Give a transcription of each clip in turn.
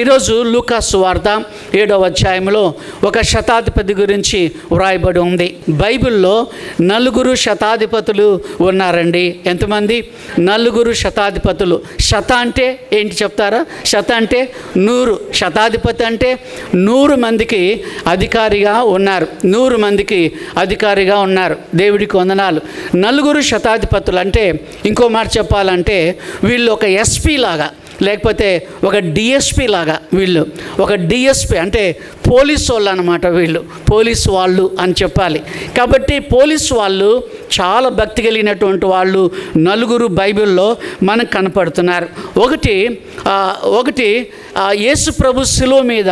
ఈరోజు లూకాస్ వార్త ఏడవ అధ్యాయంలో ఒక శతాధిపతి గురించి వ్రాయబడి ఉంది. బైబిల్లో నలుగురు శతాధిపతులు ఉన్నారండి. ఎంతమంది? నలుగురు శతాధిపతులు. శత అంటే ఏంటి చెప్తారా? శత అంటే నూరు. శతాధిపతి అంటే నూరు మందికి అధికారిగా ఉన్నారు. నూరు మందికి అధికారిగా ఉన్నారు. దేవుడికి వందనాలు. నలుగురు శతాధిపతులు అంటే ఇంకో మాట చెప్పాలంటే వీళ్ళు ఒక ఎస్పీ లాగా లేకపోతే ఒక డిఎస్పి లాగా వీళ్ళు ఒక డిఎస్పి అంటే పోలీస్ వాళ్ళు అనమాట వీళ్ళు పోలీస్ వాళ్ళు అని చెప్పాలి. కాబట్టి పోలీస్ వాళ్ళు చాలా భక్తి కలిగినటువంటి వాళ్ళు నలుగురు బైబిల్లో మనకు కనపడుతున్నారు. ఒకటి ఒకటి యేసు ప్రభు శిలువ మీద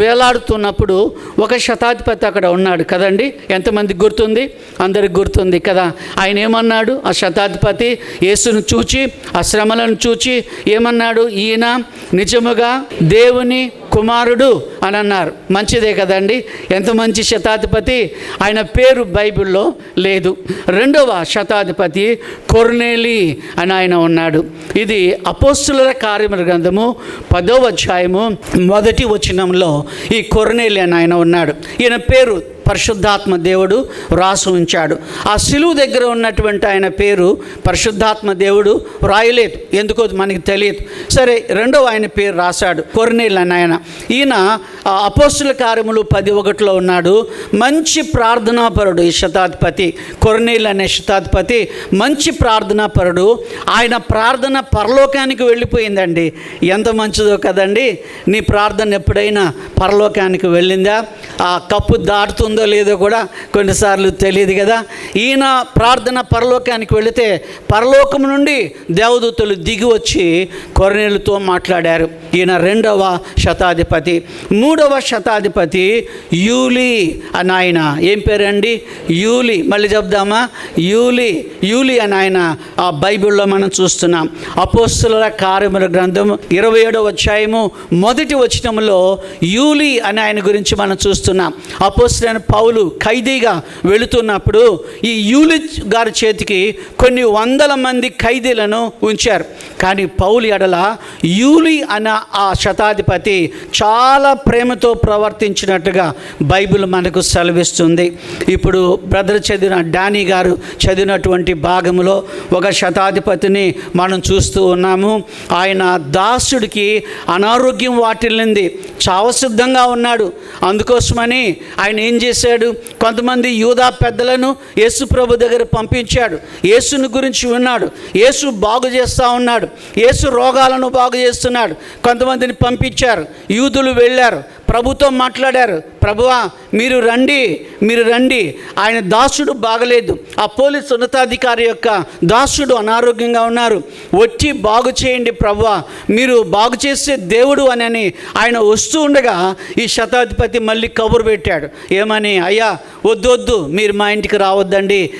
వేలాడుతున్నప్పుడు ఒక శతాధిపతి అక్కడ ఉన్నాడు కదండి? ఎంతమంది గుర్తుంది? అందరికి గుర్తుంది కదా. ఆయన ఏమన్నాడు? ఆ శతాధిపతి యేసును చూచి ఆ శ్రమలను చూచి ఏమన్నాడు? ఈయన నిజముగా దేవుని కుమారుడు అని అన్నారు. మంచిదే కదండి? ఎంత మంచి శతాధిపతి? ఆయన పేరు బైబిల్లో లేదు. రెండవ శతాధిపతి కొర్నేలి అని ఆయన ఉన్నాడు. ఇది అపోస్తుల కార్యముల గ్రంథము పదవ అధ్యాయము మొదటి వచనంలో ఈ కొర్నేలి అని ఆయన ఉన్నాడు. ఈయన పేరు పరిశుద్ధాత్మ దేవుడు వ్రాసి ఉంచాడు. ఆ సిలువు దగ్గర ఉన్నటువంటి ఆయన పేరు పరిశుద్ధాత్మ దేవుడు రాయలేదు. ఎందుకో మనకి తెలియదు. సరే రెండవ ఆయన పేరు రాశాడు కొర్నేల్ అని ఆయన. ఈయన అపోస్తుల కార్యములు పది ఒకటిలో ఉన్నాడు. మంచి ప్రార్థనాపరుడు ఈ శతాధిపతి కొర్నేల్ అనే శతాధిపతి మంచి ప్రార్థనాపరుడు. ఆయన ప్రార్థన పరలోకానికి వెళ్ళిపోయిందండి. ఎంత మంచిదో కదండి. నీ ప్రార్థన ఎప్పుడైనా పరలోకానికి వెళ్ళిందా? ఆ కప్పు దాటుతుంది? లేదో కూడా కొన్నిసార్లు తెలియదు కదా. ఈయన ప్రార్థన పరలోకానికి వెళితే పరలోకం నుండి దేవదూతలు దిగి వచ్చి కొరనేలుతో మాట్లాడారు. ఈయన రెండవ శతాధిపతి. మూడవ శతాధిపతి యూలి అని ఆయన. ఏం పేరండి? యూలి. మళ్ళీ చెప్దామా? యూలి. యూలి అని ఆయన ఆ బైబిల్లో మనం చూస్తున్నాం. అపోస్తుల కార్యముల గ్రంథం ఇరవై ఏడవ అధ్యాయము మొదటి వచనంలో యూలి అని ఆయన గురించి మనం చూస్తున్నాం. అపోస్తులైన పౌలు ఖైదీగా వెళుతున్నప్పుడు ఈ యూలి గారి చేతికి కొన్ని వందల మంది ఖైదీలను ఉంచారు. కానీ పౌలు ఎడల యూలి అన్న ఆ శతాధిపతి చాలా ప్రేమతో ప్రవర్తించినట్టుగా బైబిల్ మనకు సెలవిస్తుంది. ఇప్పుడు బ్రదర్ చదివిన డానీ గారు చదివినటువంటి భాగంలో ఒక శతాధిపతిని మనం చూస్తూ ఉన్నాము. ఆయన దాసుడికి అనారోగ్యం వాటిల్లింది. చావసిద్ధంగా ఉన్నాడు. అందుకోసమని ఆయన ఏం చేశాడు. కొంతమంది యూదా పెద్దలను యేసు ప్రభు దగ్గర పంపించాడు. యేసుని గురించి విన్నాడు. యేసు బాగు చేస్తూ ఉన్నాడు. యేసు రోగాలను బాగు చేస్తున్నాడు. కొంతమందిని పంపించారు. యూదులు వెళ్ళారు. ప్రభుతో మాట్లాడారు ప్రభువా మీరు రండి మీరు రండి. ఆయన దాసుడు బాగలేదు. ఆ పోలీస్ ఉన్నతాధికారి యొక్క దాసుడు అనారోగ్యంగా ఉన్నారు. వచ్చి బాగు చేయండి ప్రభువా. మీరు బాగు చేసే దేవుడు అని అని ఆయన వస్తూ ఉండగా ఈ శతాధిపతి మళ్ళీ కబురు పెట్టాడు. ఏమని? అయ్యా వద్దు వద్దు. మీరు మా ఇంటికి రావద్దండి.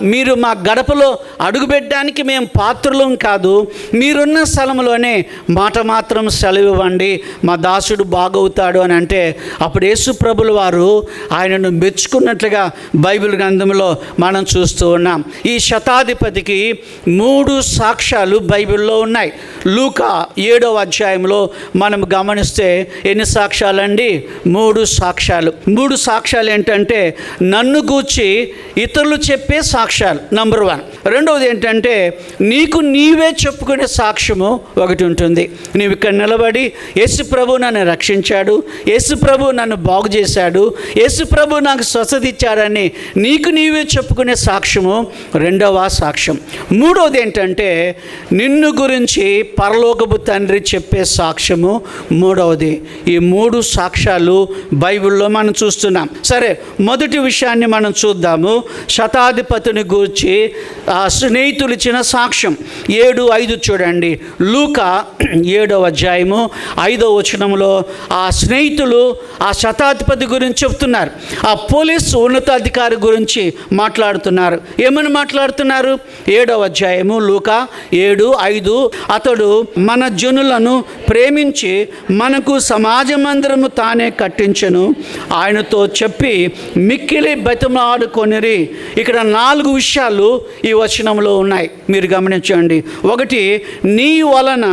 మీరు మా గడపలో అడుగుపెట్టడానికి మేము పాత్రలం కాదు. మీరున్న స్థలంలోనే మాట మాత్రం సెలవివ్వండి. మా దాసుడు బాగవుతాడు అని అంటే అప్పుడు యేసు ప్రభుల వారు ఆయనను మెచ్చుకున్నట్లుగా బైబిల్ గ్రంథంలో మనం చూస్తూ ఉన్నాం. ఈ శతాధిపతికి మూడు సాక్ష్యాలు బైబిల్లో ఉన్నాయి. లూకా ఏడవ అధ్యాయంలో మనం గమనిస్తే ఎన్ని సాక్ష్యాలండి? మూడు సాక్ష్యాలు. మూడు సాక్ష్యాలు ఏంటంటే నన్ను గూర్చి ఇతరులు చెప్పే సాక్ష్యాలు నంబర్ వన్. రెండవది ఏంటంటే నీకు నీవే చెప్పుకునే సాక్ష్యము ఒకటి ఉంటుంది. నీవు ఇక్కడ నిలబడి యేసు ప్రభు నన్ను రక్షించాడు యేసుప్రభు నన్ను బాగు చేశాడు. యేసుప్రభు నాకు స్వస్థత ఇచ్చాడని నీకు నీవే చెప్పుకునే సాక్ష్యము రెండవ సాక్ష్యం. మూడవది ఏంటంటే నిన్ను గురించి పరలోకపు తండ్రి చెప్పే సాక్ష్యము మూడవది. ఈ మూడు సాక్ష్యాలు బైబిల్లో మనం చూస్తున్నాం. సరే మొదటి విషయాన్ని మనం చూద్దాము. శతాధిపతిని గూర్చి ఆ స్నేహితులు ఇచ్చిన సాక్ష్యం. ఏడు ఐదు చూడండి. లూక ఏడవ అధ్యాయము ఐదవ వచనంలో ఆ స్నేహితు స్నేహితులు ఆ శతాధిపతి గురించి చెప్తున్నారు ఆ పోలీసు ఉన్నతాధికారి గురించి మాట్లాడుతున్నారు. ఏమని మాట్లాడుతున్నారు? ఏడవ అధ్యాయము లూక ఏడు ఐదు. అతడు మన జనులను ప్రేమించి మనకు సమాజ మందిరము తానే కట్టించను. ఆయనతో చెప్పి మిక్కిలి బతిమాడుకొనిరి ఇక్కడ నాలుగు విషయాలు ఈ వచనంలో ఉన్నాయి. మీరు గమనించండి. ఒకటి నీ వలన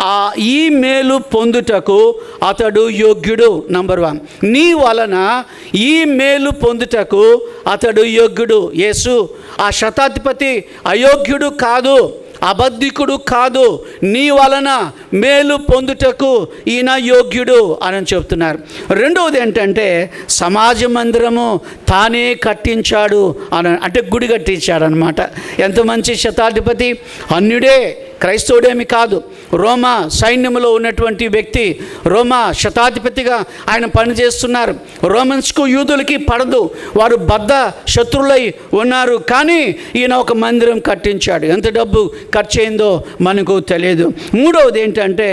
ఆ ఈ మేలు పొందుటకు అతడు యోగ్యుడు నంబర్ వన్. నీ వలన ఈ మేలు పొందుటకు అతడు యోగ్యుడు. యేసు ఆ శతాధిపతి అయోగ్యుడు కాదు అబద్ధికుడు కాదు నీ వలన మేలు పొందుటకు ఈయన యోగ్యుడు అని చెప్తున్నారు. రెండవది ఏంటంటే సమాజ మందిరము తానే కట్టించాడు అని అంటే గుడి కట్టించాడు అనమాట ఎంత మంచి శతాధిపతి? అన్యుడే. క్రైస్తవుడేమి కాదు. రోమా సైన్యంలో ఉన్నటువంటి వ్యక్తి రోమా శతాధిపతిగా ఆయన పనిచేస్తున్నారు రోమన్స్కు యూదులకి పడదు. వారు బద్ద శత్రులై ఉన్నారు. కానీ ఈయన ఒక మందిరం కట్టించాడు. ఎంత డబ్బు ఖర్చు అయిందో మనకు తెలియదు. మూడవది ఏంటంటే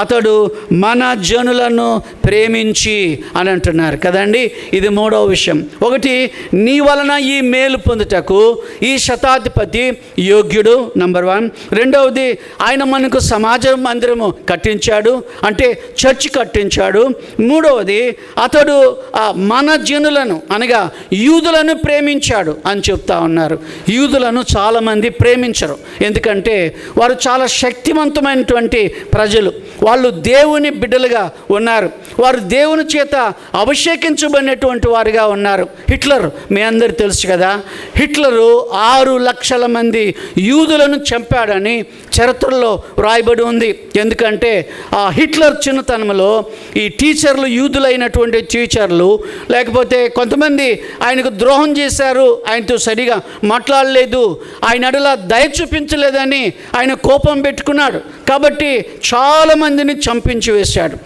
అతడు మన జనులను ప్రేమించి అని అంటున్నారు కదండి. ఇది మూడవ విషయం. ఒకటి నీ వలన ఈ మేలు పొందుటకు ఈ శతాధిపతి యోగ్యుడు నంబర్ వన్. రెండవది ఆయన మనకు సమాజ మందిరము కట్టించాడు. అంటే చర్చ్ కట్టించాడు. మూడవది అతడు ఆ మన జనులను అనగా యూదులను ప్రేమించాడు అని చెప్తా ఉన్నారు. యూదులను చాలామంది ప్రేమించరు. ఎందుకంటే వారు చాలా శక్తివంతమైనటువంటి ప్రజలు. వాళ్ళు దేవుని బిడ్డలుగా ఉన్నారు. వారు దేవుని చేత అభిషేకించబడినటువంటి వారుగా ఉన్నారు. హిట్లర్ మీ అందరు తెలుసు కదా. హిట్లరు ఆరు లక్షల మంది యూదులను చంపాడని చరిత్రలో వ్రాయబడి ఉంది. ఎందుకంటే ఆ హిట్లర్ చిన్నతనంలో ఈ టీచర్లు యూదులైనటువంటి టీచర్లు లేకపోతే కొంతమంది ఆయనకు ద్రోహం చేశారు. ఆయనతో సరిగా మాట్లాడలేదు. ఆయన అడలా దయ చూపించలేదని ఆయన కోపం పెట్టుకున్నాడు. కాబట్టి చాలామందిని చంపించి వేశాడు.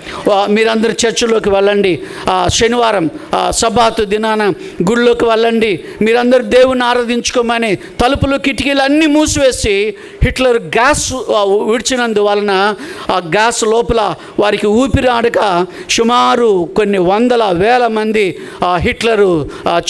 మీరందరూ చర్చిలోకి వెళ్ళండి. ఆ, శనివారం ఆ, సబాతు దినాన గుళ్ళోకి వెళ్ళండి. మీరందరూ దేవుని ఆరాధించుకోమని తలుపులు కిటికీలు అన్నీ మూసివేసి హిట్లర్ గ్యాస్ గ్యాస్ విడిచినందువలన ఆ గ్యాస్ లోపల వారికి ఊపిరి ఆడక సుమారు కొన్ని వందల వేల మంది ఆ హిట్లరు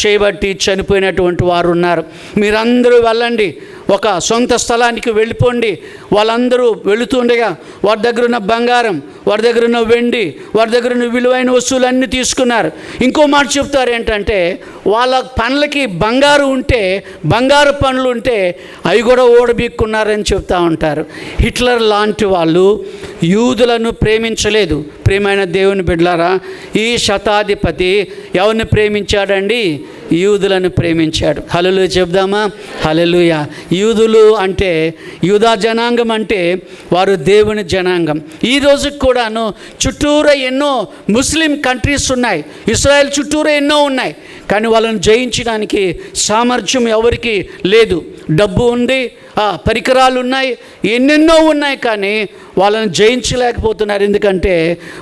చేయబట్టి చనిపోయినటువంటి వారు ఉన్నారు. మీరందరూ వెళ్ళండి. ఒక సొంత స్థలానికి వెళ్ళిపోండి. వాళ్ళందరూ వెళుతుండగా వారి దగ్గర ఉన్న బంగారం వారి దగ్గర ఉన్న వెండి వారి దగ్గర ఉన్న విలువైన వస్తువులన్నీ తీసుకున్నారు. ఇంకో మాట చెప్తారు ఏంటంటే వాళ్ళ పనులకి బంగారు ఉంటే బంగారు పనులు ఉంటే అవి కూడా ఓడబీక్కున్నారని చెప్తా ఉంటారు. హిట్లర్ లాంటి వాళ్ళు యూదులను ప్రేమించలేదు. ప్రేమైన దేవుని బిడ్డలారా ఈ శతాధిపతి ఎవరిని ప్రేమించాడండి? యూదులను ప్రేమించాడు. హలలు చెప్దామా? హలలుయ యూదులు అంటే యూదా జనాంగం అంటే వారు దేవుని జనాంగం. ఈ రోజుకి కూడాను చుట్టూరా ఎన్నో ముస్లిం కంట్రీస్ ఉన్నాయి. ఇస్రాయెల్ చుట్టూరా ఎన్నో ఉన్నాయి. కానీ వాళ్ళని జయించడానికి సామర్థ్యం ఎవరికి లేదు. డబ్బు ఉంది పరికరాలు ఉన్నాయి ఎన్నెన్నో ఉన్నాయి కానీ వాళ్ళని జయించలేకపోతున్నారు. ఎందుకంటే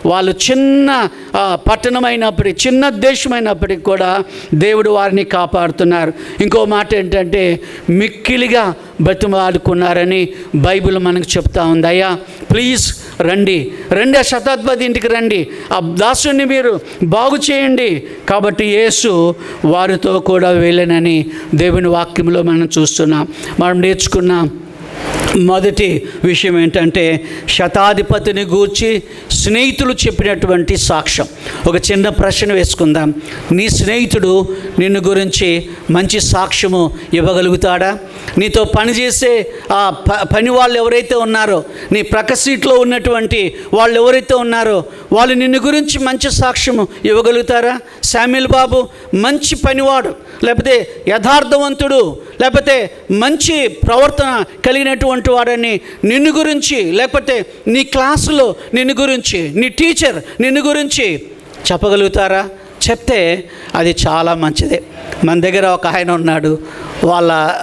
వాళ్ళు చిన్న పట్టణమైనప్పటికీ చిన్న దేశమైనప్పటికీ కూడా దేవుడు వారిని కాపాడుతున్నారు. ఇంకో మాట ఏంటంటే మిక్కిలిగా బతిమాడుకున్నారని బైబిల్ మనకు చెప్తా ఉంది. అయ్యా ప్లీజ్ రండి. రండి ఆ శతాధిపతి ఇంటికి రండి. ఆ దాసుని మీరు బాగు చేయండి. కాబట్టి యేసు వారితో కూడా వెళ్ళనని దేవుని వాక్యంలో మనం చూస్తున్నాం. మనం నేర్చుకున్నాం. మొదటి విషయం ఏంటంటే శతాధిపతిని గూర్చి స్నేహితులు చెప్పినటువంటి సాక్ష్యం. ఒక చిన్న ప్రశ్న వేసుకుందాం. నీ స్నేహితుడు నిన్ను గురించి మంచి సాక్ష్యము ఇవ్వగలుగుతాడా? నీతో పనిచేసే ఆ ప పని వాళ్ళు ఎవరైతే ఉన్నారో నీ ప్రక్క సీట్లో ఉన్నటువంటి వాళ్ళు ఎవరైతే ఉన్నారో వాళ్ళు నిన్ను గురించి మంచి సాక్ష్యము ఇవ్వగలుగుతారా? శామ్యుల్ బాబు మంచి పనివాడు లేకపోతే యథార్థవంతుడు లేకపోతే మంచి ప్రవర్తన కలిగినటువంటి వాడని నిన్ను గురించి లేకపోతే నీ క్లాసులో నిన్ను గురించి నీ టీచర్ నిన్ను గురించి చెప్పగలుగుతారా? చెప్తే అది చాలా మంచిదే. మన దగ్గర ఒక ఆయన ఉన్నాడు. వాళ్ళ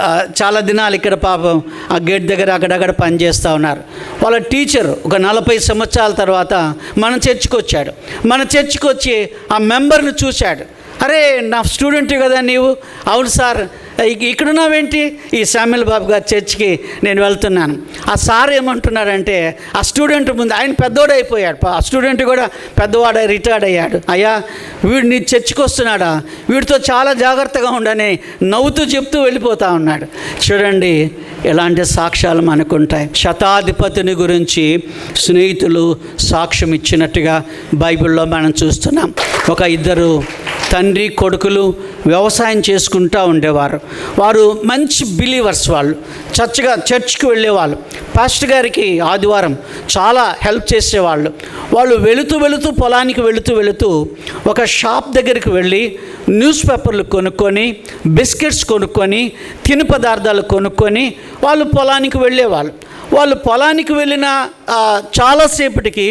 చాలా దినాలు ఇక్కడ పాపం ఆ గేట్ దగ్గర అక్కడక్కడ పనిచేస్తూ ఉన్నారు. వాళ్ళ టీచర్ ఒక నలభై సంవత్సరాల తర్వాత మన చర్చికి వచ్చాడు. మన చర్చికి వచ్చి ఆ మెంబర్ని చూశాడు. అరే నా స్టూడెంట్ కదా నీవు? అవును సార్. ఇక్కడున్నావేంటి? ఈ శామ్యుల్ బాబు గారి చర్చికి నేను వెళ్తున్నాను. ఆ సార్ ఏమంటున్నాడంటే ఆ స్టూడెంట్ ముందు ఆయన పెద్దోడు అయిపోయాడు. ఆ స్టూడెంట్ కూడా పెద్దవాడై రిటైర్డ్ అయ్యాడు. అయ్యా వీడు నీ చర్చికి వస్తున్నాడా? వీడితో చాలా జాగ్రత్తగా ఉండని నవ్వుతూ చెప్తూ వెళ్ళిపోతా ఉన్నాడు. చూడండి ఎలాంటి సాక్ష్యాలు మనకుంటాయి. శతాధిపతిని గురించి స్నేహితులు సాక్ష్యం ఇచ్చినట్టుగా బైబిల్లో మనం చూస్తున్నాం. ఒక ఇద్దరు తండ్రి కొడుకులు వ్యవసాయం చేసుకుంటూ ఉండేవారు. వారు మంచి బిలీవర్స్ వాళ్ళు. చర్చ్గా చర్చ్కి వెళ్ళేవాళ్ళు. పాస్టర్ గారికి ఆదివారం చాలా హెల్ప్ చేసేవాళ్ళు. వాళ్ళు వెళుతూ వెళుతూ పొలానికి వెళుతూ వెళుతూ ఒక షాప్ దగ్గరికి వెళ్ళి న్యూస్ పేపర్లు కొనుక్కొని బిస్కెట్స్ కొనుక్కొని తిను పదార్థాలు కొనుక్కొని వాళ్ళు పొలానికి వెళ్ళేవాళ్ళు. వాళ్ళు పొలానికి వెళ్ళిన చాలాసేపటికి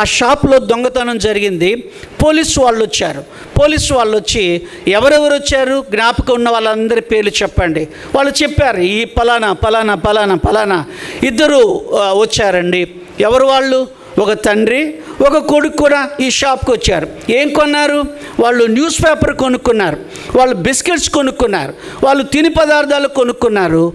ఆ షాప్లో దొంగతనం జరిగింది. పోలీసు వాళ్ళు వచ్చారు పోలీసు వాళ్ళు వచ్చి ఎవరెవరు వచ్చారు జ్ఞాపకం ఉన్న వాళ్ళందరి పేర్లు చెప్పండి. వాళ్ళు చెప్పారు ఈ పలానా పలానా పలానా పలానా. ఇద్దరు వచ్చారండి. ఎవరు వాళ్ళు? ఒక తండ్రి ఒక కొడుకు కూడా ఈ షాప్కి వచ్చారు. ఏం కొన్నారు? వాళ్ళు న్యూస్ పేపర్ కొనుక్కున్నారు. వాళ్ళు బిస్కెట్స్ కొనుక్కున్నారు. వాళ్ళు తిని పదార్థాలు కొనుక్కున్నారు.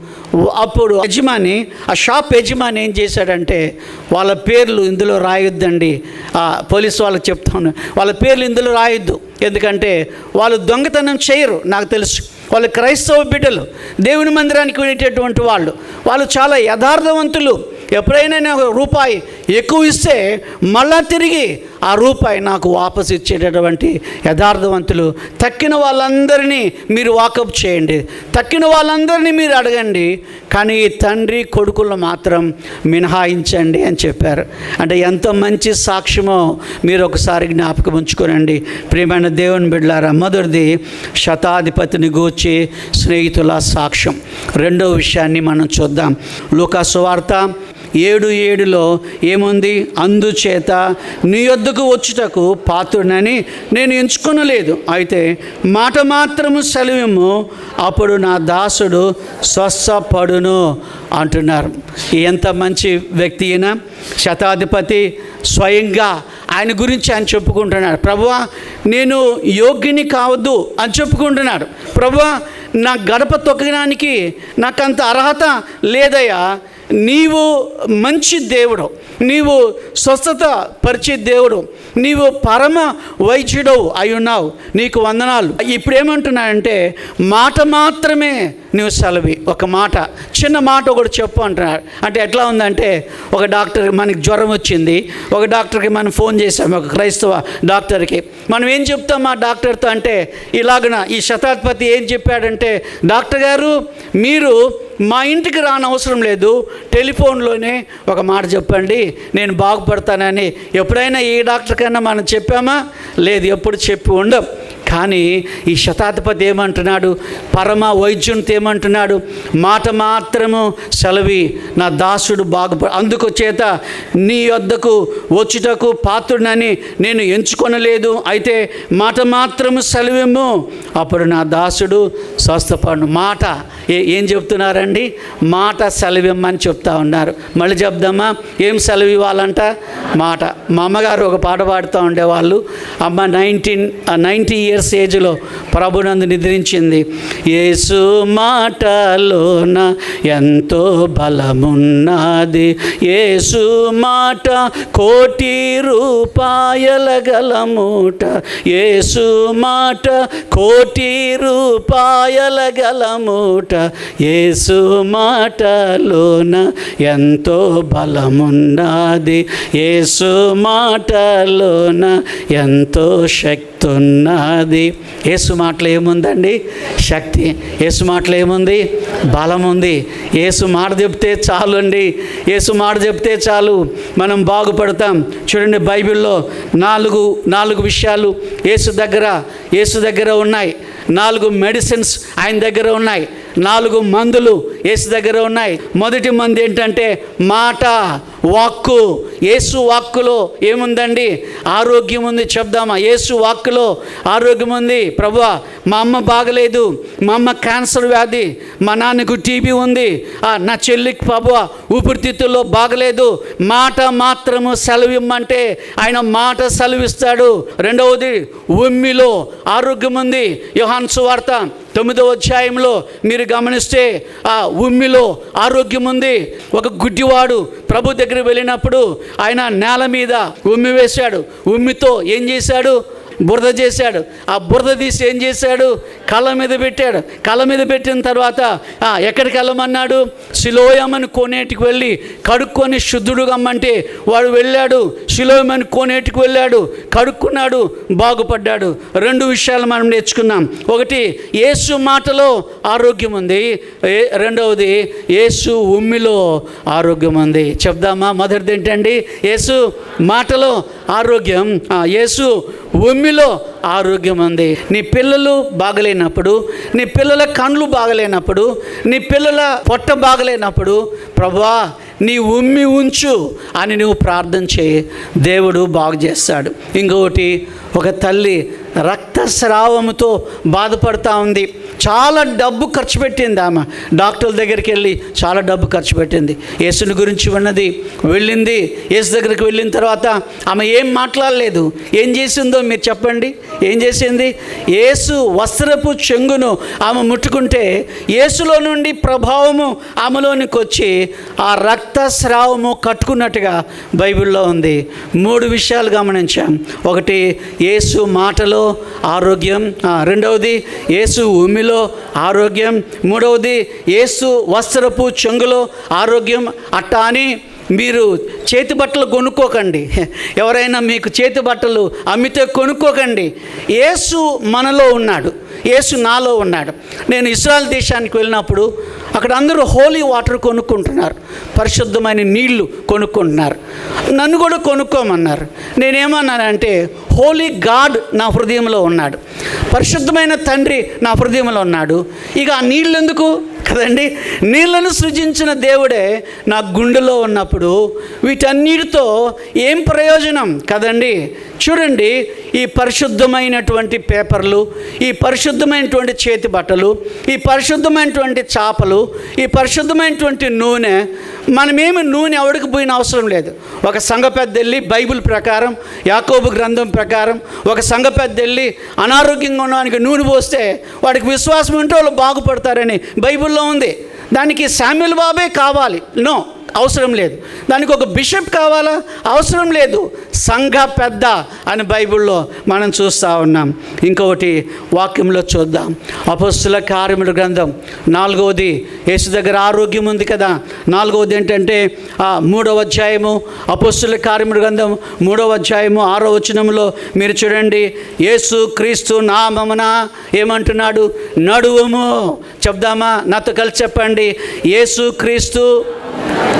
అప్పుడు యజమాని ఆ షాప్ యజమాని ఏం చేశాడంటే వాళ్ళ పేర్లు ఇందులో రాయొద్దండి. ఆ పోలీసు వాళ్ళకి చెప్తాను వాళ్ళ పేర్లు ఇందులో రాయొద్దు. ఎందుకంటే వాళ్ళు దొంగతనం చేయరు నాకు తెలుసు. వాళ్ళు క్రైస్తవ బిడ్డలు దేవుని మందిరానికి వెళ్ళేటటువంటి వాళ్ళు. వాళ్ళు చాలా యథార్థవంతులు. ఎప్పుడైనా నేను ఒక రూపాయి ఎక్కువ ఇస్తే మళ్ళా తిరిగి ఆ రూపాయి నాకు వాపసు ఇచ్చేటటువంటి యథార్థవంతులు. తక్కిన వాళ్ళందరినీ మీరు వాకప్ చేయండి. తక్కిన వాళ్ళందరినీ మీరు అడగండి. కానీ ఈ తండ్రి కొడుకులను మాత్రం మినహాయించండి అని చెప్పారు. అంటే ఎంత మంచి సాక్ష్యమో మీరు ఒకసారి జ్ఞాపకం ఉంచుకోనండి. ప్రియమైన దేవుని బిడ్డారా మొదటిది శతాధిపతిని గూర్చి స్నేహితుల సాక్ష్యం. రెండో విషయాన్ని మనం చూద్దాం. లూకాసు వార్త ఏడు ఏడులో ఏముంది? అందుచేత నీ యొద్దకు వచ్చుటకు పాత్రుడనని నేను ఎంచుకొనలేదు. అయితే మాట మాత్రము సెలవిము అప్పుడు నా దాసుడు స్వస్థపడును అంటున్నారు. ఎంత మంచి వ్యక్తి అయినా శతాధిపతి స్వయంగా ఆయన గురించి ఆయన చెప్పుకుంటున్నాడు. ప్రభువా నేను యోగ్యుని కావద్దు అని చెప్పుకుంటున్నాడు. ప్రభువా నా గడప తొక్కడానికి నాకంత అర్హత లేదయ్యా. నీవు మంచి దేవుడు. నీవు స్వస్థత పరిచే దేవుడు. నీవు పరమ వైద్యుడవు అయి ఉన్నావు నీకు వందనాలు. ఇప్పుడు ఏమంటున్నాడంటే మాట మాత్రమే నువ్వు సెలవి. ఒక మాట చిన్న మాట ఒకటి చెప్పు అంటున్నాడు. అంటే ఎట్లా ఉందంటే ఒక డాక్టర్ మనకి జ్వరం వచ్చింది. ఒక డాక్టర్కి మనం ఫోన్ చేసాము ఒక క్రైస్తవ డాక్టర్కి. మనం ఏం చెప్తాం ఆ డాక్టర్తో అంటే ఇలాగన ఈ శతాధిపతి ఏం చెప్పాడంటే డాక్టర్ గారు మీరు మా ఇంటికి రానవసరం లేదు. టెలిఫోన్లోనే ఒక మాట చెప్పండి. నేను బాగుపడతానని ఎప్పుడైనా ఏ డాక్టర్ కన్నా మనం చెప్పామా? లేదు ఎప్పుడు చెప్పి ఉండం. కానీ ఈ శతాధిపతి ఏమంటున్నాడు? పరమ వైద్యునితో ఏమంటున్నాడు? మాట మాత్రము సెలవి. నా దాసుడు బాగు అందుకు చేత నీ వద్దకు వచ్చుటకు పాత్రుడని నేను ఎంచుకొనలేదు. అయితే మాట మాత్రము సెలవేమో అప్పుడు నా దాసుడు స్వస్థపడు. మాట ఏ ఏం చెప్తున్నారండి? మాట సెలవిమ్మని చెప్తా ఉన్నారు. మళ్ళీ చెప్దామా? ఏం సెలవు ఇవ్వాలంట? మాట. మా అమ్మగారు ఒక పాట పాడుతూ ఉండేవాళ్ళు. అమ్మ నైన్టీన్ నైంటీ ఇయర్స్ ఏజ్లో ప్రభునందు నిద్రించింది. యేసు మాటలోన ఎంతో బలమున్నది. యేసు మాట కోటి రూపాయల గలమూట. యేసు మాట కోటి రూపాయల గలమూట. యేసు మాటలోన ఎంతో బలమున్నది. యేసు మాటలోన ఎంతో శక్తి ఉన్నది యేసు మాటలో ఏముందండి? శక్తి. యేసు మాటలో ఏముంది? బలం ఉంది. యేసు మాట చెప్తే చాలు అండి యేసు మాట చెప్తే చాలు. మనం బాగుపడతాం. చూడండి బైబిల్లో నాలుగు నాలుగు విషయాలు యేసు దగ్గర యేసు దగ్గర ఉన్నాయి. నాలుగు మెడిసిన్స్ ఆయన దగ్గర ఉన్నాయి. నాలుగు మందులు యేసు దగ్గర ఉన్నాయి. మొదటి మంది ఏంటంటే మాట వాక్కు. యేసు వాక్కులో ఏముందండి? ఆరోగ్యం ఉంది చెప్దామా? యేసు వాక్కులో ఆరోగ్యం ఉంది. ప్రభు మా అమ్మ బాగలేదు. మా అమ్మ క్యాన్సర్ వ్యాధి. మా నాన్నకు టీబీ ఉంది. నా చెల్లికి ప్రభు ఊపిరితిత్తుల్లో బాగలేదు. మాట మాత్రము సెలవిమ్మంటే ఆయన మాట సెలవిస్తాడు. రెండవది ఉమ్మిలో ఆరోగ్యం ఉంది. యోహాన్ వార్త తొమ్మిదవ అధ్యాయంలో మీరు గమనిస్తే ఆ ఉమ్మిలో ఆరోగ్యం ఉంది. ఒక గుడ్డివాడు ప్రభు దగ్గర వెళ్ళినప్పుడు ఆయన నేల మీద ఉమ్మి వేశాడు. ఉమ్మితో ఏం చేశాడు? బురద చేశాడు. ఆ బురద తీసి ఏం చేశాడు? కళ్ళ మీద పెట్టాడు. కళ్ళ మీద పెట్టిన తర్వాత ఎక్కడికి వెళ్ళమన్నాడు? శిలోయమని కోనేటికి వెళ్ళి కడుక్కొని శుద్ధుడుగా అమ్మంటే వాడు వెళ్ళాడు. శిలోయమని కోనేటికి వెళ్ళాడు. కడుక్కున్నాడు. బాగుపడ్డాడు. రెండు విషయాలు మనం నేర్చుకున్నాం ఒకటి యేసు మాటలో ఆరోగ్యం ఉంది. ఏ- రెండవది యేసు ఉమ్మిలో ఆరోగ్యం ఉంది. చెప్దామా? మొదటిది ఏంటండి యేసు మాటలో ఆరోగ్యం యేసు ఉమ్మిలో ఆరోగ్యం ఉంది. నీ పిల్లలు బాగలేనప్పుడు నీ పిల్లల కండ్లు బాగలేనప్పుడు నీ పిల్లల పొట్ట బాగలేనప్పుడు ప్రభా నీ ఉమ్మి ఉంచు అని నువ్వు ప్రార్థన చేయి. దేవుడు బాగు చేస్తాడు. ఇంకొకటి ఒక తల్లి రక్తస్రావముతో బాధపడతా ఉంది. చాలా డబ్బు ఖర్చు పెట్టింది ఆమె. డాక్టర్ల దగ్గరికి వెళ్ళి చాలా డబ్బు ఖర్చు పెట్టింది. యేసుని గురించి ఉన్నది వెళ్ళింది. యేసు దగ్గరికి వెళ్ళిన తర్వాత ఆమె ఏం మాట్లాడలేదు. ఏం చేసిందో మీరు చెప్పండి. ఏం చేసింది? యేసు వస్త్రపు చెంగును ఆమె ముట్టుకుంటే యేసులో నుండి ప్రభావము ఆమెలోనికి వచ్చి ఆ రక్త రక్తస్రావము కట్టుకున్నట్టుగా బైబిల్లో ఉంది. మూడు విషయాలు గమనించాం. ఒకటి యేసు మాటలో ఆరోగ్యం. రెండవది యేసు ఉమిలో ఆరోగ్యం. మూడవది యేసు వస్త్రపు చెంగులో ఆరోగ్యం. అట్టా అని మీరు చేతి బట్టలు కొనుక్కోకండి. ఎవరైనా మీకు చేతి బట్టలు అమ్మితే కొనుక్కోకండి. యేసు మనలో ఉన్నాడు. యేసు నాలో ఉన్నాడు. నేను ఇస్రాయల్ దేశానికి వెళ్ళినప్పుడు అక్కడ అందరూ హోలీ వాటర్ కొనుక్కుంటున్నారు. పరిశుద్ధమైన నీళ్ళు కొనుక్కుంటున్నారు. నన్ను కూడా కొనుక్కోమన్నారు. నేనేమన్నానంటే హోలీ గాడ్ నా హృదయంలో ఉన్నాడు. పరిశుద్ధమైన తండ్రి నా హృదయంలో ఉన్నాడు. ఇక ఆ నీళ్ళు ఎందుకు కదండి? నీళ్ళను సృజించిన దేవుడే నా గుండెలో ఉన్నప్పుడు వీటన్నిటితో ఏం ప్రయోజనం? కదండి? చూడండి ఈ పరిశుద్ధమైనటువంటి పేపర్లు ఈ పరిశుద్ధమైనటువంటి చేతి బట్టలు ఈ పరిశుద్ధమైనటువంటి చేపలు ఈ పరిశుద్ధమైనటువంటి నూనె మనమేమి నూనె ఎవడికి పోయిన అవసరం లేదు. ఒక సంఘ పెద్ద వెళ్ళి బైబిల్ ప్రకారం యాకోబు గ్రంథం ప్రకారం ఒక సంఘ పెద్ద వెళ్ళి అనారోగ్యంగా ఉన్నవానికి నూనె పోస్తే వాడికి విశ్వాసం ఉంటే వాళ్ళు బాగుపడతారని బైబిల్లో ఉంది. దానికి శామ్యుల్ బాబే కావాలి. నో. అవసరం లేదు. దానికి ఒక బిషప్ కావాలా? అవసరం లేదు. సంఘ పెద్ద అని బైబిల్లో మనం చూస్తూ ఉన్నాం. ఇంకొకటి వాక్యంలో చూద్దాం. అపస్తుల కార్యముల గ్రంథం నాలుగవది. యేసు దగ్గర ఆరోగ్యం ఉంది కదా? నాలుగవది ఏంటంటే మూడవ అధ్యాయము అపస్తుల కార్యముల గ్రంథం మూడవ అధ్యాయము ఆరో వచనంలో మీరు చూడండి. యేసు క్రీస్తు నామమున ఏమంటున్నాడు? నడువము. చెప్దామా? నాతో కలిసి చెప్పండి. యేసు క్రీస్తు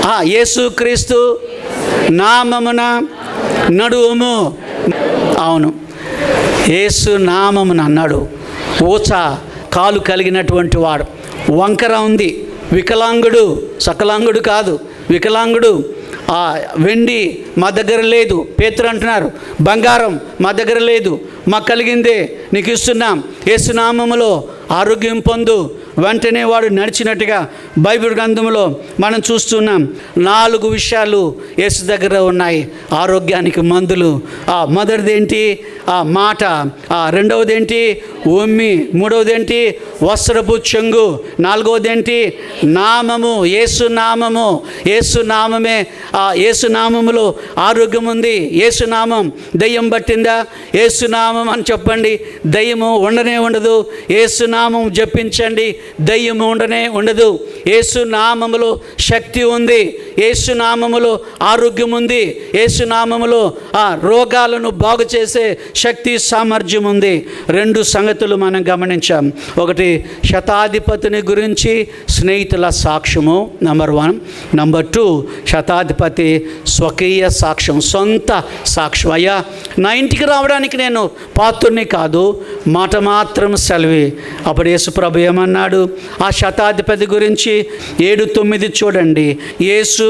ఆ, యేసుక్రీస్తు నామమున నడువుము. అవును. యేసు నామమున అన్నాడు ఊచ కాలు కలిగినటువంటి వాడు. వంకర ఉంది. వికలాంగుడు సకలాంగుడు కాదు. వికలాంగుడు ఆ వెండి మా దగ్గర లేదు. పేతురు అంటున్నారు బంగారం మా దగ్గర లేదు. మాకు కలిగిందే నీకు ఇస్తున్నాం. యేసునామములో ఆరోగ్యం పొందు. వెంటనే వాడు నడిచినట్టుగా బైబిల్ గ్రంథంలో మనం చూస్తున్నాం. నాలుగు విషయాలు యేసు దగ్గర ఉన్నాయి. ఆరోగ్యానికి మందులు. ఆ మొదటిదేంటి? ఆ మాట. ఆ రెండవదేంటి? ఉమ్మి. మూడవదేంటి? వస్త్రపు చెంగు. నాలుగవదేంటి? నామము. యేసు నామము. యేసు నామమే. ఆ యేసు నామములో ఆరోగ్యం ఉంది. యేసు నామం దయ్యం పట్టిందా? యేసునామం అని చెప్పండి. దయ్యము ఉండనే ఉండదు. యేసు నామం జపించండి. దయ్యము ఉండనే ఉండదు. ఏసునామములో శక్తి ఉంది. ఏసునామములో ఆరోగ్యం ఉంది. ఏసునామములో ఆ రోగాలను బాగు చేసే శక్తి సామర్థ్యం ఉంది. రెండు సంగతులు మనం గమనించాం. ఒకటి శతాధిపతిని గురించి స్నేహితుల సాక్ష్యము నంబర్ వన్. నంబర్ టూ శతాధిపతి స్వకీయ సాక్ష్యం సొంత సాక్ష్యం. అయ్యా నా ఇంటికి రావడానికి నేను పాత్రుని కాదు. మాట మాత్రం సెలవి. అప్పుడు యేసుప్రభు ఏమన్నాడు? ఆ శతాధిపతి గురించి ఏడు తొమ్మిది చూడండి. యేసు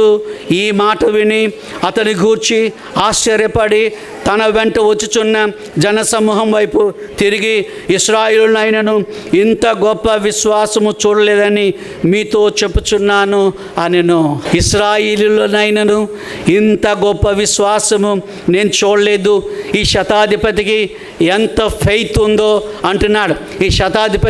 ఈ మాట విని అతని గూర్చి ఆశ్చర్యపడి తన వెంట వచ్చుచున్న జనసమూహం వైపు తిరిగి ఇస్రాయిలునైనను ఇంత గొప్ప విశ్వాసము చూడలేదని మీతో చెప్పుచున్నాను అనెను. ఇస్రాయిలునైనను ఇంత గొప్ప విశ్వాసము నేను చూడలేదు. ఈ శతాధిపతికి ఎంత ఫెయిత్ ఉందో అంటున్నాడు. ఈ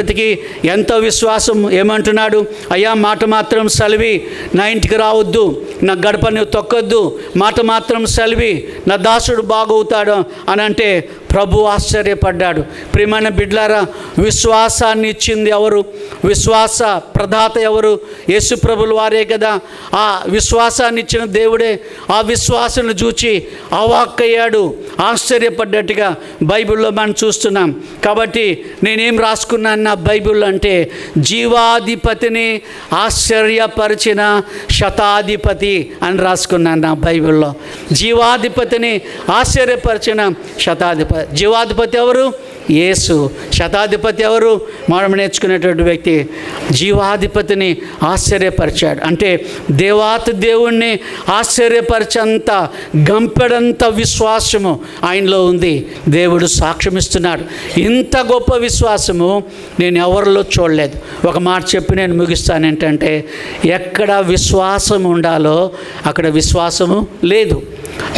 శతాధిపతికి ఎంతో విశ్వాసం ఏమంటున్నాడు? అయ్యా మాట మాత్రం సెలవి నా ఇంటికి రావద్దు నా గడపని తొక్కొద్దు మాట మాత్రం సెలవి నా దాసుడు బాగవుతాడు అని అంటే ప్రభు ఆశ్చర్యపడ్డాడు. ప్రియమైన బిడ్లారా విశ్వాసాన్ని ఇచ్చింది ఎవరు? విశ్వాస ప్రదాత ఎవరు? యేసుప్రభులు వారే కదా. ఆ విశ్వాసాన్ని ఇచ్చిన దేవుడే ఆ విశ్వాసాన్ని చూచి అవాక్కయ్యాడు. ఆశ్చర్యపడ్డట్టుగా బైబిల్లో మనం చూస్తున్నాం. కాబట్టి నేనేం రాసుకున్నాను నా బైబిల్ అంటే జీవాధిపతిని ఆశ్చర్యపరిచిన శతాధిపతి అని రాసుకున్నాను నా బైబిల్లో. జీవాధిపతిని ఆశ్చర్యపరిచిన శతాధిపతి జీవాధిపతి ఎవరు? యేసు. శతాధిపతి ఎవరు? మనం నేర్చుకునేటువంటి వ్యక్తి జీవాధిపతిని ఆశ్చర్యపరిచాడు. అంటే దేవాతి దేవుణ్ణి ఆశ్చర్యపరిచేంత గంపెడంత విశ్వాసము ఆయనలో ఉంది. దేవుడు సాక్ష్యమిస్తున్నాడు. ఇంత గొప్ప విశ్వాసము నేను ఎవరిలో చూడలేదు. ఒక మాట చెప్పి నేను ముగిస్తాను ఏంటంటే ఎక్కడ విశ్వాసం ఉండాలో అక్కడ విశ్వాసము లేదు.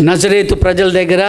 నజరేతు ప్రజల దగ్గర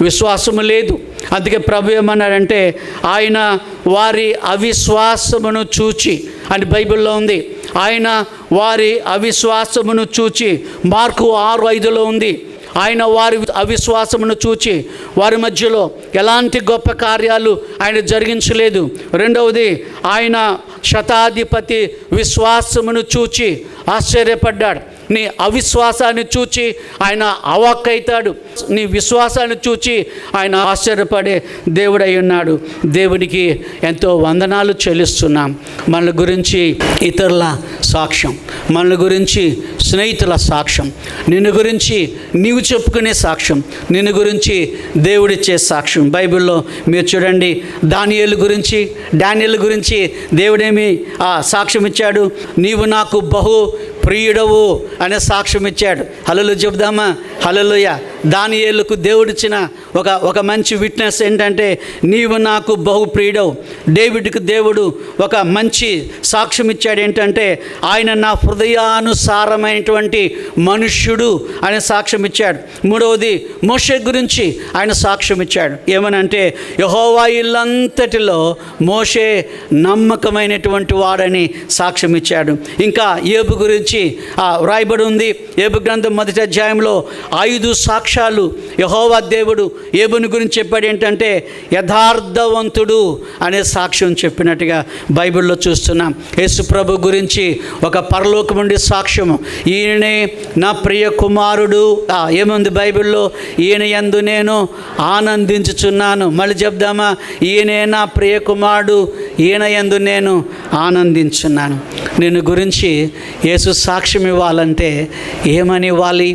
విశ్వాసము లేదు. అందుకే ప్రభు ఏమన్నాడంటే ఆయన వారి అవిశ్వాసమును చూచి అని బైబిల్లో ఉంది ఆయన వారి అవిశ్వాసమును చూచి మార్కు ఆరు ఐదులో ఉంది ఆయన వారి అవిశ్వాసమును చూచి వారి మధ్యలో ఎలాంటి గొప్ప కార్యాలు ఆయన జరిగించలేదు. రెండవది ఆయన శతాధిపతి విశ్వాసమును చూచి ఆశ్చర్యపడ్డాడు. నీ అవిశ్వాసాన్ని చూచి ఆయన అవాక్కైతాడు. నీ విశ్వాసాన్ని చూచి ఆయన ఆశ్చర్యపడే దేవుడై ఉన్నాడు. దేవునికి ఎంతో వందనాలు చెల్లిస్తున్నాం. మన గురించి ఇతరుల సాక్ష్యం మన గురించి స్నేహితుల సాక్ష్యం నిన్ను గురించి నీవు చెప్పుకునే సాక్ష్యం నిన్ను గురించి దేవుడిచ్చే సాక్ష్యం. బైబిల్లో మీరు చూడండి దానియేలు గురించి డానియల్ గురించి దేవుడేమి ఆ సాక్ష్యం ఇచ్చాడు నీవు నాకు బహు ప్రియుడవు అనే సాక్ష్యం ఇచ్చాడు హలలు చెబుదామా? హలలుయ దానియేలుకు దేవుడిచ్చిన ఒక ఒక మంచి విట్నెస్ ఏంటంటే నీవు నాకు బహు ప్రియుడవు. డేవిడ్కు దేవుడు ఒక మంచి సాక్ష్యం ఇచ్చాడు ఏంటంటే ఆయన నా హృదయానుసారమైనటువంటి మనుష్యుడు అనే సాక్ష్యం ఇచ్చాడు మూడవది మోషే గురించి ఆయన సాక్ష్యం ఇచ్చాడు ఏమనంటే యహోవా ఇల్లంతటిలో మోషే నమ్మకమైనటువంటి వాడని సాక్ష్యం ఇచ్చాడు. ఇంకా ఏబు గురించి వ్రాయబడి ఉంది. ఏబు గ్రంథం మొదటి అధ్యాయంలో ఐదు సాక్ష్యాలు యహోవా దేవుడు ఏబుని గురించి చెప్పాడు. ఏంటంటే యథార్థవంతుడు అనే సాక్ష్యం చెప్పినట్టుగా బైబిల్లో చూస్తున్నాం. యేసుప్రభు గురించి ఒక పరలోకముండి సాక్ష్యము. ఈయననే నా ప్రియ కుమారుడు. ఏముంది బైబిల్లో? ఈయన యందు నేను ఆనందించుచున్నాను మళ్ళీ చెప్దామా? ఈయనే నా ప్రియ కుమారుడు ఈయన యందు నేను ఆనందించున్నాను. నేను గురించి యేసు సాక్ష్యం ఇవ్వాలంటే ఏమని ఇవ్వాలి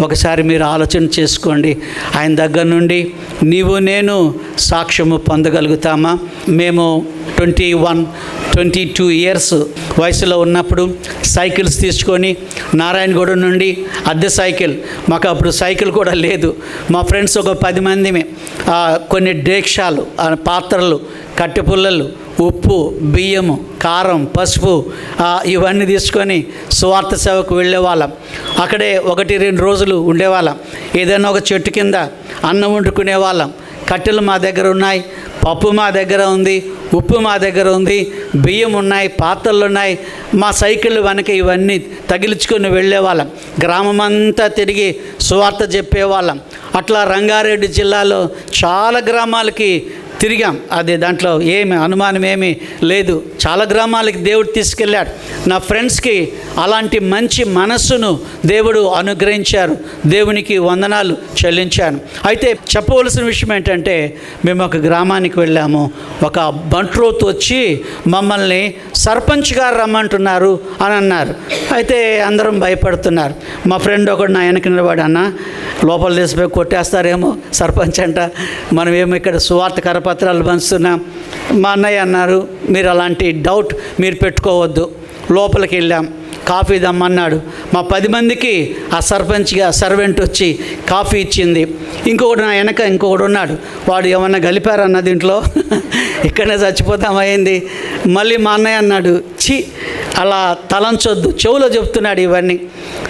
ఒకసారి మీరు ఆలోచన చేసుకోండి. ఆయన దగ్గర నుండి నీవు నేను సాక్ష్యము పొందగలుగుతామా? మేము twenty one twenty two years వయసులో ఉన్నప్పుడు సైకిల్స్ తీసుకొని నారాయణగూడ నుండి అద్దె సైకిల్. మాకు అప్పుడు సైకిల్ కూడా లేదు. మా ఫ్రెండ్స్ ఒక పది మందిమే. కొన్ని డేక్షాలు పాత్రలు కట్టెపుల్లలు ఉప్పు బియ్యము కారం పసుపు ఇవన్నీ తీసుకొని స్వార్థ సేవకు వెళ్ళేవాళ్ళం. అక్కడే ఒకటి రెండు రోజులు ఉండేవాళ్ళం. ఏదైనా ఒక చెట్టు కింద అన్నం వండుకునే వాళ్ళం కట్టెలు మా దగ్గర ఉన్నాయి. పప్పు మా దగ్గర ఉంది ఉప్పు మా దగ్గర ఉంది బియ్యం ఉన్నాయి పాత్రలు ఉన్నాయి. మా సైకిల్ వెనక ఇవన్నీ తగిలించుకొని వెళ్ళేవాళ్ళం. గ్రామం అంతా తిరిగి సువార్త చెప్పేవాళ్ళం. అట్లా రంగారెడ్డి జిల్లాలో చాలా గ్రామాలకి తిరిగాం. అది దాంట్లో ఏమి అనుమానం ఏమీ లేదు. చాలా గ్రామాలకి దేవుడు తీసుకెళ్ళాడు. నా ఫ్రెండ్స్కి అలాంటి మంచి మనస్సును దేవుడు అనుగ్రహించారు. దేవునికి వందనాలు చెల్లించాను. అయితే చెప్పవలసిన విషయం ఏంటంటే మేము ఒక గ్రామానికి వెళ్ళాము. ఒక బంట్రోత్ వచ్చి మమ్మల్ని సర్పంచ్ గారు రమ్మంటున్నారు అని అన్నారు. అయితే అందరం భయపడుతున్నారు. మా ఫ్రెండ్ ఒకడు నా వెనక నిలబడి అన్న లోపల తీసిపోయి కొట్టేస్తారేమో సర్పంచ్ అంట. మనం ఏమో ఇక్కడ సువార్త పత్రాలు పంచుతున్నా. మా అన్నయ్య అన్నారు మీరు అలాంటి డౌట్ మీరు పెట్టుకోవద్దు. లోపలికి వెళ్ళాం. కాఫీ దమ్మన్నాడు. మా పది మందికి ఆ సర్పంచ్గా సర్వెంట్ వచ్చి కాఫీ ఇచ్చింది. ఇంకొకటి నా వెనక ఇంకొకడు ఉన్నాడు. వాడు ఏమన్నా గలిపారన్న దీంట్లో? ఇక్కడనే చచ్చిపోతామైంది మళ్ళీ మా అన్నయ్య అన్నాడు చి అలా తలంచొద్దు చెవులో చెప్తున్నాడు ఇవన్నీ.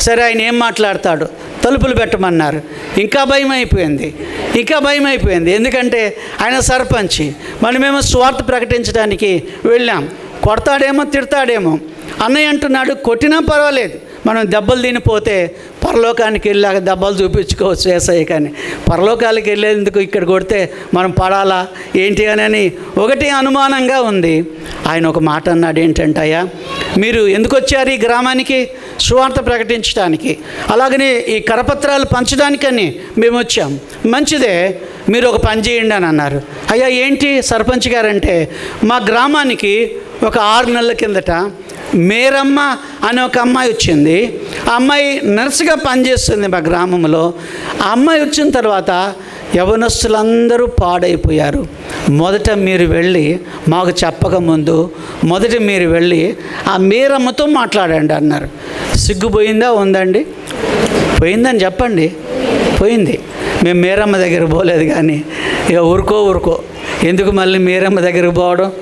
సరే ఆయన ఏం మాట్లాడతాడు? తలుపులు పెట్టమన్నారు. ఇంకా భయం అయిపోయింది ఇంకా భయం అయిపోయింది ఎందుకంటే ఆయన సర్పంచ్. మనమేమో స్వార్థ ప్రకటించడానికి వెళ్ళాం. కొడతాడేమో తిడతాడేమో. అన్నయ్య అంటున్నాడు కొట్టినా పర్వాలేదు. మనం దెబ్బలు తినిపోతే పరలోకానికి వెళ్ళాక దెబ్బలు చూపించుకోవచ్చు ఏసఐ కానీ పరలోకాలకు వెళ్ళేందుకు ఇక్కడ కొడితే మనం పడాలా? ఏంటి అని ఒకటి అనుమానంగా ఉంది. ఆయన ఒక మాట అన్నాడు ఏంటంటే అయ్యా మీరు ఎందుకు వచ్చారు ఈ గ్రామానికి? సువార్త ప్రకటించడానికి. అలాగనే ఈ కరపత్రాలు పంచడానికని మేము వచ్చాం. మంచిదే మీరు ఒక పని చేయండి అని అన్నారు. అయ్యా ఏంటి సర్పంచ్ గారంటే మా గ్రామానికి ఒక ఆరు నెలల కిందట మేరమ్మ అనే ఒక అమ్మాయి వచ్చింది. ఆ అమ్మాయి నర్సుగా పనిచేస్తుంది మా గ్రామంలో. ఆ అమ్మాయి వచ్చిన తర్వాత యవనస్తులందరూ పాడైపోయారు. మొదట మీరు వెళ్ళి మాకు చెప్పకముందు మొదట మీరు వెళ్ళి ఆ మీరమ్మతో మాట్లాడండి అన్నారు. సిగ్గుపోయిందా? ఉందండి. పోయిందని చెప్పండి. పోయింది. మేము మీరమ్మ దగ్గర పోలేదు కానీ ఇక ఊరుకో ఊరుకో. ఎందుకు మళ్ళీ మీరమ్మ దగ్గరకు పోవడం?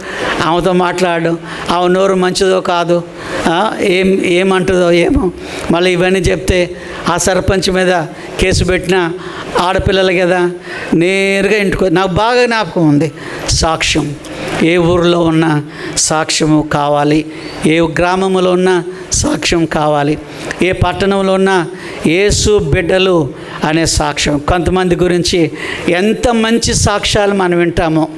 ఆమెతో మాట్లాడడం ఆమె నోరు మంచిదో కాదు. ఏం ఏమంటుందో ఏమో. మళ్ళీ ఇవన్నీ చెప్తే ఆ సర్పంచ్ మీద కేసు పెట్టిన ఆడపిల్లలు కదా నేరుగా ఇంటికో నాకు బాగా జ్ఞాపకం ఉంది. సాక్ష్యం. ఏ ఊరిలో ఉన్న సాక్ష్యము కావాలి. ఏ గ్రామంలో ఉన్న సాక్ష్యం కావాలి. ఏ పట్టణంలో ఉన్న ఏసు బిడ్డలు అనే సాక్ష్యం. కొంతమంది గురించి ఎంత మంచి సాక్ష్యాలు మనం వింటామో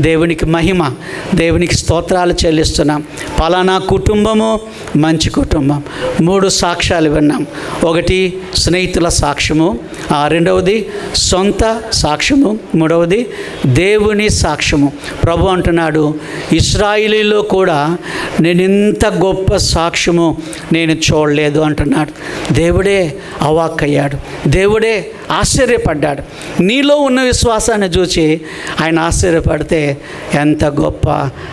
దేవునికి మహిమ దేవునికి స్తోత్రాలు చెల్లిస్తున్నాం. పలానా కుటుంబము మంచి కుటుంబం. మూడు సాక్ష్యాలు విన్నాం. ఒకటి స్నేహితుల సాక్ష్యము ఆ రెండవది సొంత సాక్ష్యము మూడవది దేవుని సాక్ష్యము. ప్రభు అంటున్నాడు ఇస్రాయిలీలో కూడా నేను ఇంత గొప్ప సాక్ష్యము నేను చూడలేదు అంటున్నాడు. దేవుడే అవాక్కయ్యాడు. దేవుడే ఆశ్చర్యపడ్డాడు. నీలో ఉన్న విశ్వాసాన్ని చూసి ఆయన ఆశ్చర్యపడితే ఎంత గొప్ప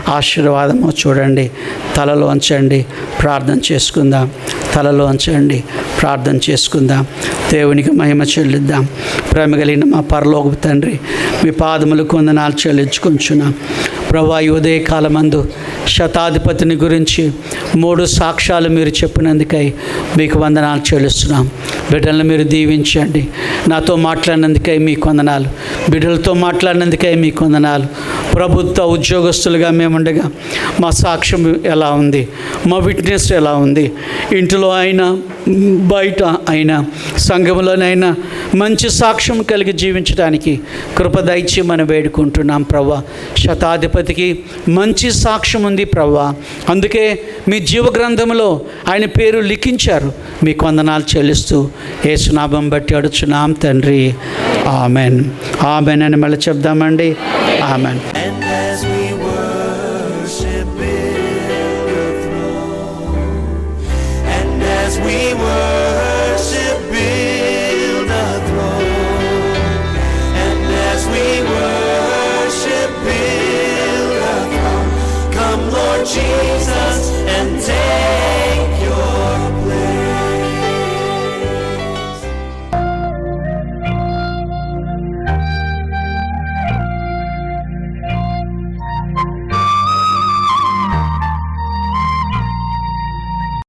ఆశీర్వాదమో చూడండి. తలలో ఉంచండి. ప్రార్థన చేసుకుందాం. తలలో ఉంచండి. ప్రార్థన చేసుకుందాం. దేవునికి మహిమ చెల్లిద్దాం. ప్రేమ కలిగిన మా పరలోక తండ్రి మీ పాదములు కొందనాలు చెల్లించుకుంటున్నాం. ప్రభా ఈ ఉదయకాలమందు శతాధిపతిని గురించి మూడు సాక్ష్యాలు మీరు చెప్పినందుకై మీకు వందనాలు చెల్లిస్తున్నాం. బిడ్డలను మీరు దీవించండి. నాతో మాట్లాడినందుకై మీకు వందనాలు. బిడ్డలతో మాట్లాడినందుకై మీకు వందనాలు. ప్రభుత్వ ఉద్యోగస్తులుగా మేముండగా మా సాక్ష్యం ఎలా ఉంది? మా విట్నెస్ ఎలా ఉంది? ఇంటిలో అయినా బయట అయినా సంఘంలోనైనా మంచి సాక్ష్యం కలిగి జీవించడానికి కృప మనం వేడుకుంటున్నాం ప్రవ్వా. శతాధిపతికి మంచి సాక్ష్యం ఉంది ప్రవ్వా. అందుకే మీ జీవ గ్రంథంలో ఆయన పేరు లిఖించారు. మీ కొందనాలు చెల్లిస్తూ ఏసునాభం బట్టి అడుచున్నాం తండ్రి. ఆమెన్. ఆమెన్ అని మళ్ళీ చెప్దామండి. አመን